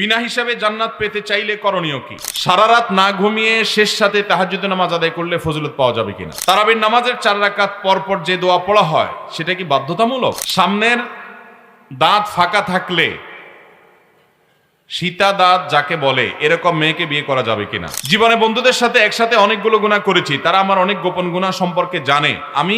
বিনা হিসাবে জান্নাত পেতে চাইলে করণীয় কি? সারা রাত না ঘুমিয়ে শেষ সাথে তাহাজ্জুদ নামাজ আদায় করলে ফজিলত পাওয়া যাবে কিনা? তারাবির নামাজের চার রাকাত পর পর যে দোয়া পড়া হয়, সেটা কি বাধ্যতামূলক? সামনের দাঁত ফাঁকা থাকলে সীতা দাঁত যাকে বলে, এরকম মেয়েকে বিয়ে করা যাবে কিনা? জীবনে বন্ধুদের সাথে একসাথে অনেকগুলো গুণা করেছি, তারা আমার অনেক গোপন গুণা সম্পর্কে জানে। আমি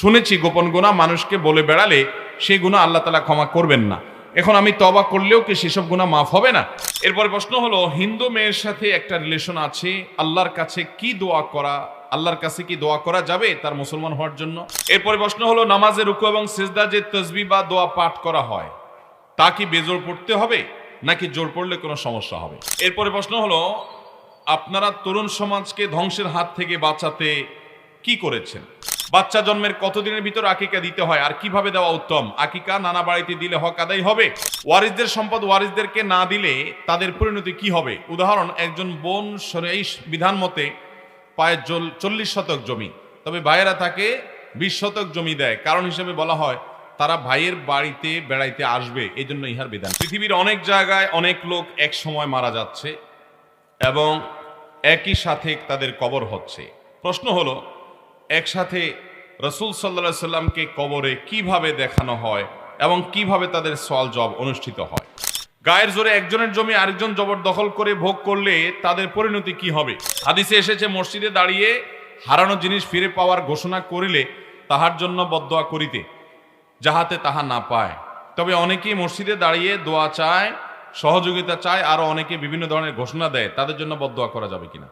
শুনেছি গোপন গুণা মানুষকে বলে বেড়ালে, সেই গুণা আল্লাহ তালা ক্ষমা করবেন না। এখন আমি তবা করলেও কি সেসব গুণা মাফ হবে না? এরপরে প্রশ্ন হলো, হিন্দু মেয়ের সাথে একটা রিলেশন আছে, আল্লাহর কাছে কি দোয়া করা, আল্লাহর কাছে কি দোয়া করা যাবে তার মুসলমান হওয়ার জন্য? এরপরে প্রশ্ন হলো, নামাজে রুকু এবং সেজদা যে তসবি বা দোয়া পাঠ করা হয়, তা কি বেজোর পড়তে হবে, নাকি জোর পড়লে কোনো সমস্যা হবে? এরপরে প্রশ্ন হলো, আপনারা তরুণ সমাজকে ধ্বংসের হাত থেকে বাঁচাতে কি করেছেন? বাচ্চা জন্মের কতদিনের ভিতর আকিকা দিতে হয় আর কীভাবে দেওয়া উত্তম? আকিকা নানা বাড়িতে দিলে হক আদায় হবে। ওয়ারিসদের সম্পদ ওয়ারিসদেরকে না দিলে তাদের পরিণতি কি হবে? উদাহরণ, একজন বোন বিধান মতে পায় চল্লিশ শতক জমি। তবে ভাইয়েরা তাকে বিশ শতক জমি দেয়। কারণ হিসেবে বলা হয়, তারা ভাইয়ের বাড়িতে বেড়াইতে আসবে। এই জন্য ইহার বিধান। পৃথিবীর অনেক জায়গায় অনেক লোক এক সময় মারা যাচ্ছে এবং একই সাথে তাদের কবর হচ্ছে। প্রশ্ন হলো একসাথে রসুল সাল্লা সাল্লামকে কবরে কীভাবে দেখানো হয় এবং কীভাবে তাদের সওয়াল জব অনুষ্ঠিত হয়? গায়ের জোরে একজনের জমি আরেকজন জবরদখল করে ভোগ করলে তাদের পরিণতি কি হবে? হাদিসে এসেছে, মসজিদে দাঁড়িয়ে হারানো জিনিস ফিরে পাওয়ার ঘোষণা করিলে তাহার জন্য বদোয়া করিতে, যাহাতে তাহা না পায়। তবে অনেকেই মসজিদে দাঁড়িয়ে দোয়া চায়, সহযোগিতা চায়, আরও অনেকে বিভিন্ন ধরনের ঘোষণা দেয়, তাদের জন্য বদোয়া করা যাবে কিনা?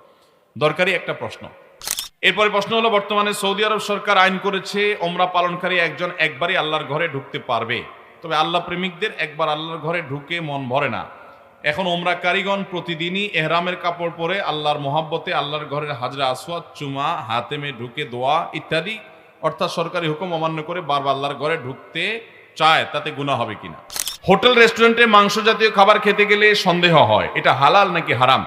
দরকারি একটা প্রশ্ন। এরপরে প্রশ্ন হলো, বর্তমানে সৌদি আরব সরকার আইন করেছে, ওমরা পালনকারী একজন একবারই আল্লাহর ঘরে ঢুকতে পারবে। তবে আল্লাহ প্রেমিকদের একবার আল্লাহর ঘরে ঢুকে মন ভরে না। এখন ওমরা কারিগণ প্রতিদিনই এহরামের কাপড় পরে আল্লাহর মোহাব্বতে আল্লাহর ঘরের হাজরা আসওয়াদ, চুমা, হাতেমে ঢুকে দোয়া ইত্যাদি, অর্থাৎ সরকারি হুকুম অমান্য করে বারবার আল্লাহর ঘরে ঢুকতে চায়, তাতে গুণা হবে কিনা? হোটেল, রেস্টুরেন্টে মাংস জাতীয় খাবার খেতে গেলে সন্দেহ হয়, এটা হালাল নাকি হারাম?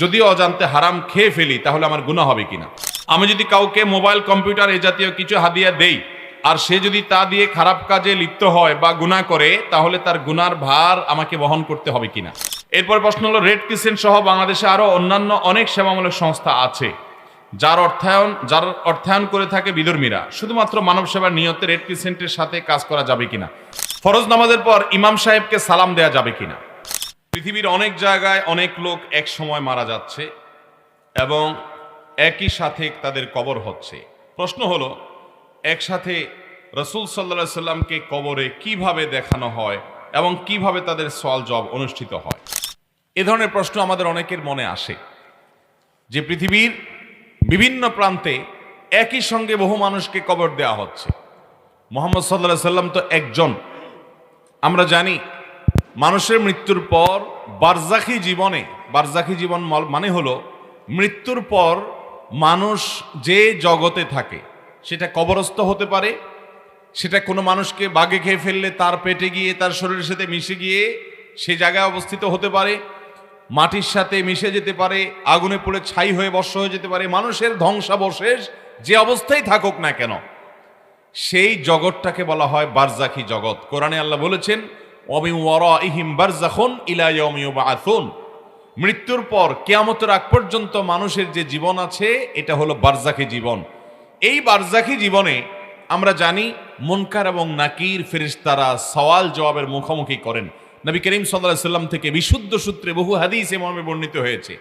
যদি অজান্তে হারাম খেয়ে ফেলি, তাহলে আমার গুণা হবে কিনা? আমি যদি কাউকে মোবাইল, কম্পিউটার এ জাতীয় কিছু হাদিয়া দেই, আর সে যদি তা দিয়ে খারাপ কাজে লিপ্ত হয় বা গুনাহ করে, তাহলে তার গুনার ভার আমাকে বহন করতে হবে কিনা? এরপর প্রশ্ন হলো রেড ক্রিসেন্ট সহ বাংলাদেশে আরও অন্যান্য অনেক সেবামূলক সংস্থা আছে, যার অর্থায়ন যার অর্থায়ন করে থাকে বিধর্মীরা। শুধুমাত্র মানব সেবার নিয়তে রেড ক্রিসেন্টের সাথে কাজ করা যাবে কিনা? ফরজ নামাজের পর ইমাম সাহেবকে সালাম দেয়া যাবে কিনা? পৃথিবীর অনেক জায়গায় অনেক লোক এক সময় মারা যাচ্ছে, এবং একই সাথে তাদের কবর হচ্ছে। প্রশ্ন হলো, একসাথে রসুল সাল্লা সাল্লামকে কবরে কীভাবে দেখানো হয় এবং কীভাবে তাদের সওয়াল জব অনুষ্ঠিত হয়? এ ধরনের প্রশ্ন আমাদের অনেকের মনে আসে। যে পৃথিবীর বিভিন্ন প্রান্তে একই সঙ্গে বহু মানুষকে কবর দেওয়া হচ্ছে। মোহাম্মদ সাল্লাহ সাল্লাম তো একজন। আমরা জানি, মানুষের মৃত্যুর পর বারজাখি জীবনে, বারজাখি জীবন মানে হলো, মৃত্যুর পর মানুষ যে জগতে থাকে, সেটা কবরস্থ হতে পারে, সেটা কোনো মানুষকে বাগে খেয়ে ফেললে তার পেটে গিয়ে, তার শরীরের সাথে মিশে গিয়ে সে জায়গায় অবস্থিত হতে পারে, মাটির সাথে মিশে যেতে পারে, আগুনে পড়ে ছাই হয়ে বর্ষ হয়ে যেতে পারে, মানুষের ধ্বংসাবশেষ যে অবস্থায় থাকুক না কেন, সেই জগৎটাকে বলা হয় বারজাখি জগৎ। কোরআনে আল্লাহ বলেছেন অমিম ওয়ারাইহিম বারজাখুন ইলা ইয়াউমি ইউবআথুন মৃত্যুর পর, কেয়ামতের আগ পর্যন্ত মানুষের যে জীবন আছে, এটা হলো বারজাখি জীবন। এই বারজাখি জীবনে আমরা জানি, মুনকার এবং নাকির ফেরেশতারা সওয়াল জবাবের মুখোমুখি করেন। নবী করিম সাল্লাল্লাহু সাল্লাম থেকে বিশুদ্ধ সূত্রে বহু হাদিস এ মর্মে বর্ণিত হয়েছে।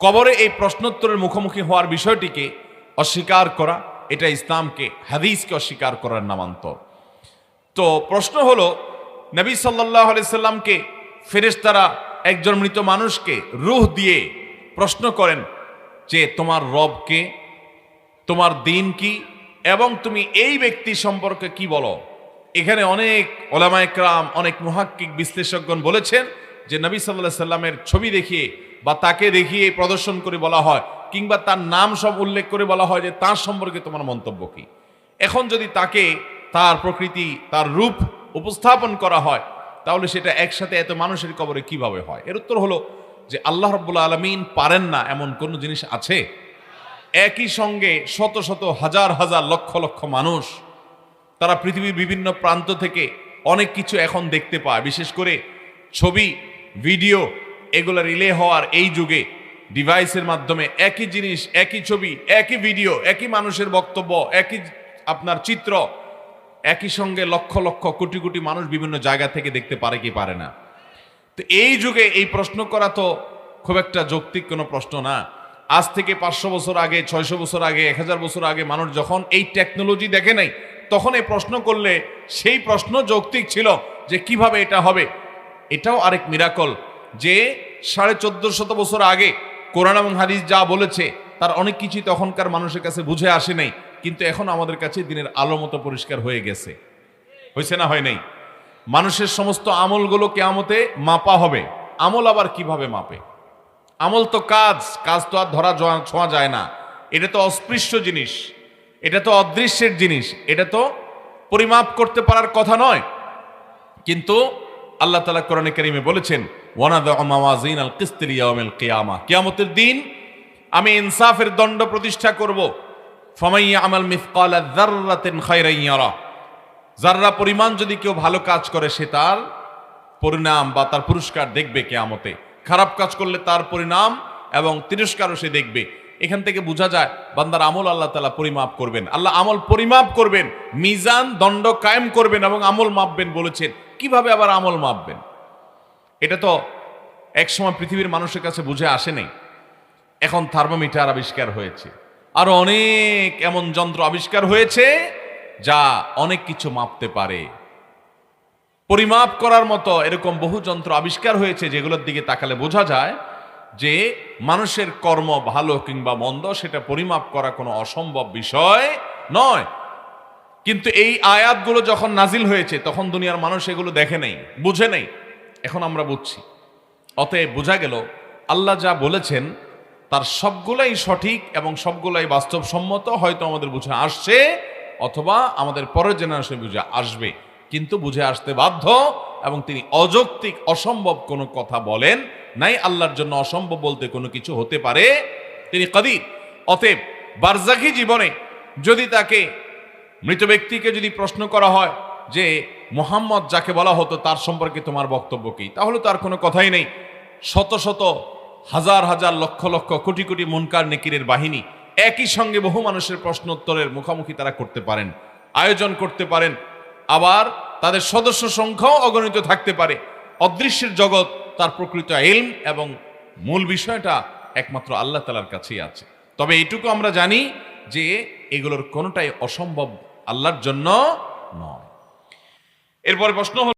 কবরে এই প্রশ্নোত্তরের মুখোমুখি হওয়ার বিষয়টিকে অস্বীকার করা, এটা ইসলামকে, হাদিসকে অস্বীকার করার নামান্তর। তো প্রশ্ন হলো, নবী সাল্লাহ সাল্লামকে ফেরেশতারা একজন মৃত মানুষকে রুহ দিয়ে প্রশ্ন করেন যে, তোমার রবকে তোমার দিন কি? এবং তুমি এই ব্যক্তি সম্পর্কে কি বলো? এখানে অনেক ওলামায়করাম অনেক মুহাক্কিক বিশ্লেষকগণ বলেছেন যে, নবী সাল্লাহ সাল্লামের ছবি দেখিয়ে বা তাকে দেখিয়ে প্রদর্শন করে বলা হয় কিংবা তার নাম সব উল্লেখ করে বলা হয় যে, তার সম্পর্কে তোমার মন্তব্য কি? এখন যদি তাকে তার প্রকৃতি, তার রূপ উপস্থাপন করা হয় তাহলে সেটা একসাথে এত মানুষের কবরে কীভাবে হয়? এর উত্তর হলো যে আল্লাহ রব্বুল্লা আলমিন পারেন না এমন কোনো জিনিস আছে? একই সঙ্গে শত শত হাজার হাজার লক্ষ লক্ষ মানুষ তারা পৃথিবীর বিভিন্ন প্রান্ত থেকে অনেক কিছু এখন দেখতে পায়। বিশেষ করে ছবি, ভিডিও এগুলো রিলে হওয়ার এই যুগে ডিভাইসের মাধ্যমে একই জিনিস, একই ছবি, একই ভিডিও একই মানুষের বক্তব্য, একই আপনার চিত্র একই সঙ্গে লক্ষ লক্ষ কোটি কোটি মানুষ বিভিন্ন জায়গা থেকে দেখতে পারে কি পারে না। তো এই যুগে এই প্রশ্ন করা তো খুব একটা যৌক্তিক কোনো প্রশ্ন না। আজ থেকে পাঁচশো বছর আগে, ছয়শো বছর আগে, এক হাজার বছর আগে মানুষ যখন এই টেকনোলজি দেখে নাই, তখন এই প্রশ্ন করলে সেই প্রশ্ন যৌক্তিক ছিল যে কীভাবে এটা হবে। এটাও আরেক মিরাকল যে সাড়ে চোদ্দ শত বছর আগে কোরআন এবং হাদিস যা বলেছে, তার অনেক কিছুই তখনকার মানুষের কাছে বুঝে আসে নাই। কিন্তু এখন আমাদের কাছে দিনের আলো মতো পরিষ্কার হয়ে গেছে। হয়েছে না হয় নাই? মানুষের সমস্ত আমলগুলো কেয়ামতে মাপা হবে। আমল আবার কীভাবে মাপে? আমল তো কাজ কাজ তো আর ধরা ছোঁয়া যায় না। এটা তো অস্পৃশ্য জিনিস। এটা তো অদৃশ্যের জিনিস। এটা তো পরিমাপ করতে পারার কথা নয়। কিন্তু আল্লাহ তালা কোরআনে কারিমে বলেছেন ওয়ানাদ মাওয়াজিন আল কিয়ামতের দিন আমি ইনসাফের দণ্ড প্রতিষ্ঠা করব। ফামাইয়া আমাল মিসকালা যাররাতিন খায়রান ইয়ারা। যাররা পরিমাণ যদি কেউ ভালো কাজ করে, সে তার পরিণাম বা তার পুরস্কার দেখবে কেয়ামতে। খারাপ কাজ করলে তার পরিণাম এবং তিরস্কারও সে দেখবে। এখান থেকে বোঝা যায়, বান্দার আমল আল্লাহ তালা পরিমাপ করবেন। আল্লাহ আমল পরিমাপ করবেন, মিজান দণ্ড কায়েম করবেন এবং আমল মাপবেন বলেছেন। কীভাবে আবার আমল মাপবেন? এটা তো একসময় পৃথিবীর মানুষের কাছে বুঝে আসে এখন থার্মোমিটার আবিষ্কার হয়েছে। আরও অনেক এমন যন্ত্র আবিষ্কার হয়েছে যা অনেক কিছু মাপতে পারে। পরিমাপ করার মতো এরকম বহু যন্ত্র আবিষ্কার হয়েছে যেগুলোর দিকে তাকালে বোঝা যায় যে মানুষের কর্ম ভালো কিংবা মন্দ সেটা পরিমাপ করা কোনো অসম্ভব বিষয় নয়। কিন্তু এই আয়াতগুলো যখন নাজিল হয়েছে, তখন দুনিয়ার মানুষ এগুলো দেখে নেই, বুঝে নেই। এখন আমরা বুঝছি। অতএব বোঝা গেল, আল্লাহ যা বলেছেন তার সবগুলাই সঠিক এবং সবগুলাই বাস্তবসম্মত হয়তো আমাদের বুঝে আসছে অথবা আমাদের পরের জেনারেশন বুঝে আসবে। কিন্তু বুঝে আসতে বাধ্য এবং তিনি অযৌক্তিক, অসম্ভব কোনো কথা বলেন নাই। আল্লাহর জন্য অসম্ভব বলতে কোনো কিছু হতে পারে। তিনি কদির। অতএব বারজাকি জীবনে যদি তাকে মৃত ব্যক্তিকে যদি প্রশ্ন করা হয় যে, মোহাম্মদ যাকে বলা হতো তার সম্পর্কে তোমার বক্তব্য কি? তাহলে তার কোনো কথাই নেই। শত শত হাজার হাজার লক্ষ লক্ষ কোটি কোটি মনকার নেকিরের বাহিনী একই সঙ্গে বহু মানুষের প্রশ্ন উত্তরের মুখোমুখি তারা করতে পারেন, আয়োজন করতে পারেন। আবার তাদের সদস্য সংখ্যাও অগণিত থাকতে পারে। অদৃশ্যের জগৎ, তার প্রকৃত এলম এবং মূল বিষয়টা একমাত্র আল্লাহ তালার কাছেই আছে। তবে এটুকু আমরা জানি যে এগুলোর কোনোটাই অসম্ভব আল্লাহর জন্য নয়। এরপরে প্রশ্ন